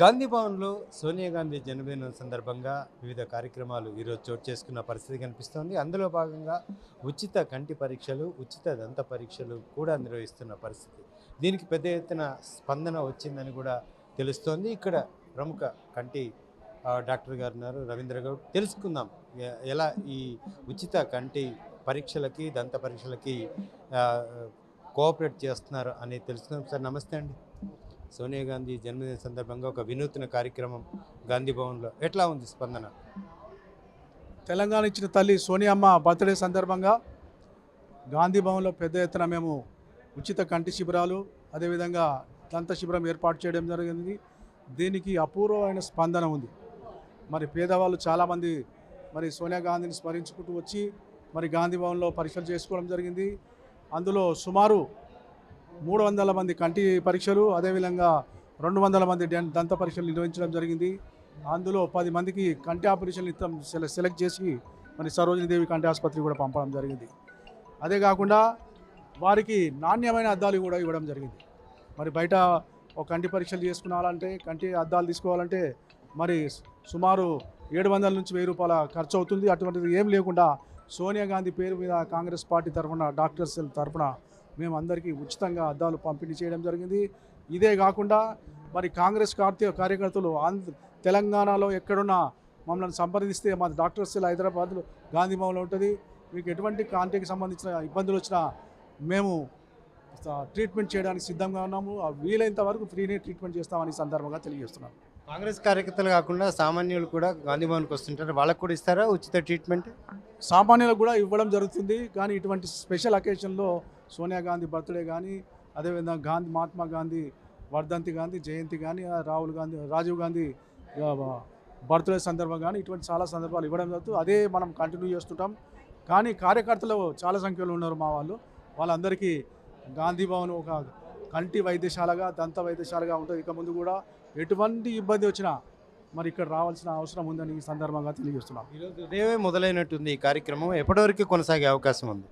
గాంధీ భవన్లో సోనియా గాంధీ జన్మదినం సందర్భంగా వివిధ కార్యక్రమాలు ఈరోజు చోటు చేసుకున్న పరిస్థితి కనిపిస్తోంది. అందులో భాగంగా ఉచిత కంటి పరీక్షలు ఉచిత దంత పరీక్షలు కూడా నిర్వహిస్తున్న పరిస్థితి. దీనికి పెద్ద ఎత్తున స్పందన వచ్చిందని కూడా తెలుస్తోంది. ఇక్కడ ప్రముఖ కంటి డాక్టర్ గారు ఉన్నారు రవీంద్ర గౌడ్. తెలుసుకుందాం ఎలా ఈ ఉచిత కంటి పరీక్షలకి దంత పరీక్షలకి కోఆపరేట్ చేస్తున్నారు అని తెలుసుకుందాం. సార్ నమస్తే అండి. సోనియా గాంధీ జన్మదిన సందర్భంగా ఒక వినూత్న కార్యక్రమం గాంధీ భవన్లో ఎట్లా ఉంది స్పందన? తెలంగాణ ఇచ్చిన తల్లి సోనియమ్మ బర్త్డే సందర్భంగా గాంధీ భవన్లో పెద్ద ఎత్తున మేము ఉచిత కంటి శిబిరాలు అదేవిధంగా దంత శిబిరం ఏర్పాటు చేయడం జరిగింది. దీనికి అపూర్వమైన స్పందన ఉంది. మరి పేదవాళ్ళు చాలామంది మరి సోనియా గాంధీని స్మరించుకుంటూ వచ్చి మరి గాంధీ భవన్లో పరీక్షలు చేసుకోవడం జరిగింది. అందులో సుమారు మూడు వందల మంది కంటి పరీక్షలు అదేవిధంగా రెండు వందల మంది దంత పరీక్షలు నిర్వహించడం జరిగింది. అందులో పది మందికి కంటి ఆపరేషన్లు ఇస్తాం సెలెక్ట్ చేసి మరి సరోజినీదేవి కంటి ఆసుపత్రికి కూడా పంపడం జరిగింది. అదే కాకుండా వారికి నాణ్యమైన అద్దాలు కూడా ఇవ్వడం జరిగింది. మరి బయట ఒక కంటి పరీక్షలు చేసుకున్నాలంటే కంటి అద్దాలు తీసుకోవాలంటే మరి సుమారు ఏడు వందల నుంచి వెయ్యి రూపాయల ఖర్చు అవుతుంది. అటువంటిది ఏం లేకుండా సోనియా గాంధీ పేరు మీద కాంగ్రెస్ పార్టీ తరఫున డాక్టర్స్ తరఫున మేము అందరికీ ఉచితంగా అద్దాలు పంపిణీ చేయడం జరిగింది. ఇదే కాకుండా మరి కాంగ్రెస్ కార్తీ కార్యకర్తలు ఆంధ్ర తెలంగాణలో ఎక్కడున్నా మమ్మల్ని సంప్రదిస్తే మా డాక్టర్ సెల్ హైదరాబాద్లో గాంధీ భవన్లో ఉంటుంది. మీకు ఎటువంటి కాంటికి సంబంధించిన ఇబ్బందులు వచ్చినా మేము ట్రీట్మెంట్ చేయడానికి సిద్ధంగా ఉన్నాము. ఆ వీలైనంత వరకు ఫ్రీనే ట్రీట్మెంట్ చేస్తామని సందర్భంగా తెలియజేస్తున్నాం. కాంగ్రెస్ కార్యకర్తలు కాకుండా సామాన్యులు కూడా గాంధీ భవన్కి వస్తుంటారు. వాళ్ళకు కూడా ఇస్తారా ఉచిత ట్రీట్మెంట్? సామాన్యులకు కూడా ఇవ్వడం జరుగుతుంది. కానీ ఇటువంటి స్పెషల్ అకేషన్లో సోనియా గాంధీ బర్త్డే కానీ అదేవిధంగా గాంధీ మహాత్మా గాంధీ వర్ధంతి గాంధీ జయంతి కానీ రాహుల్ గాంధీ రాజీవ్ గాంధీ బర్త్డే సందర్భం కానీ ఇటువంటి చాలా సందర్భాలు ఇవ్వడం జరుగుతుంది అదే మనం కంటిన్యూ చేస్తుంటాం. కానీ కార్యకర్తలు చాలా సంఖ్యలో ఉన్నారు మా వాళ్ళు. వాళ్ళందరికీ గాంధీ భవన్ ఒక కంటి వైద్యశాలగా దంత వైద్యశాలగా ఉంటుంది. ఇక ముందు కూడా ఎటువంటి ఇబ్బంది వచ్చినా మరి ఇక్కడ రావాల్సిన అవసరం ఉందని ఈ సందర్భంగా తెలియజేస్తున్నాం. ఈరోజు ఉదయమే మొదలైనట్టుంది ఈ కార్యక్రమం. ఎప్పటివరకు కొనసాగే అవకాశం ఉంది?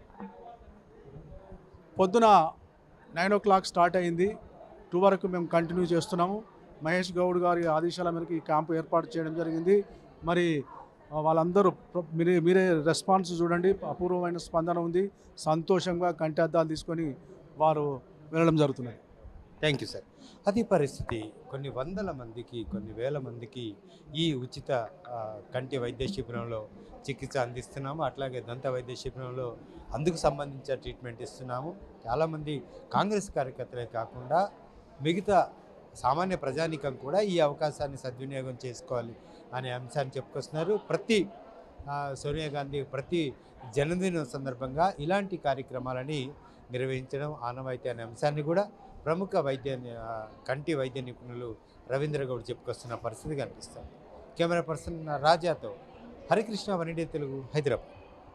పొద్దున నైన్ ఓ క్లాక్ స్టార్ట్ అయింది. టూ వరకు మేము కంటిన్యూ చేస్తున్నాము. మహేష్ గౌడ్ గారి ఆదేశాల మేరకు ఈ క్యాంపు ఏర్పాటు చేయడం జరిగింది. మరి వాళ్ళందరూ మీరే మీరే రెస్పాన్స్ చూడండి. అపూర్వమైన స్పందన ఉంది. సంతోషంగా కంటి అద్దాలు తీసుకొని వారు వెళ్ళడం జరుగుతున్నది థ్యాంక్ యూ సార్ అది పరిస్థితి. కొన్ని వందల మందికి కొన్ని వేల మందికి ఈ ఉచిత కంటి వైద్య శిబిరంలో చికిత్స అందిస్తున్నాము. అట్లాగే దంత వైద్య శిబిరంలో అందుకు సంబంధించిన ట్రీట్మెంట్ ఇస్తున్నాము. చాలామంది కాంగ్రెస్ కార్యకర్తలే కాకుండా మిగతా సామాన్య ప్రజానికం కూడా ఈ అవకాశాన్ని సద్వినియోగం చేసుకోవాలి అనే అంశాన్ని చెప్పుకొస్తున్నారు. ప్రతి సోనియా గాంధీ ప్రతి జన్మదినం సందర్భంగా ఇలాంటి కార్యక్రమాలని నిర్వహించడం ఆనవాయితీ అనే అంశాన్ని కూడా ప్రముఖ వైద్య కంటి వైద్య నిపుణులు రవీంద్ర గౌడ్ చెప్పుకొస్తున్న పరిస్థితి కనిపిస్తుంది. కెమెరా పర్సన్ రాజాతో హరికృష్ణ వనిడే తెలుగు హైదరాబాద్.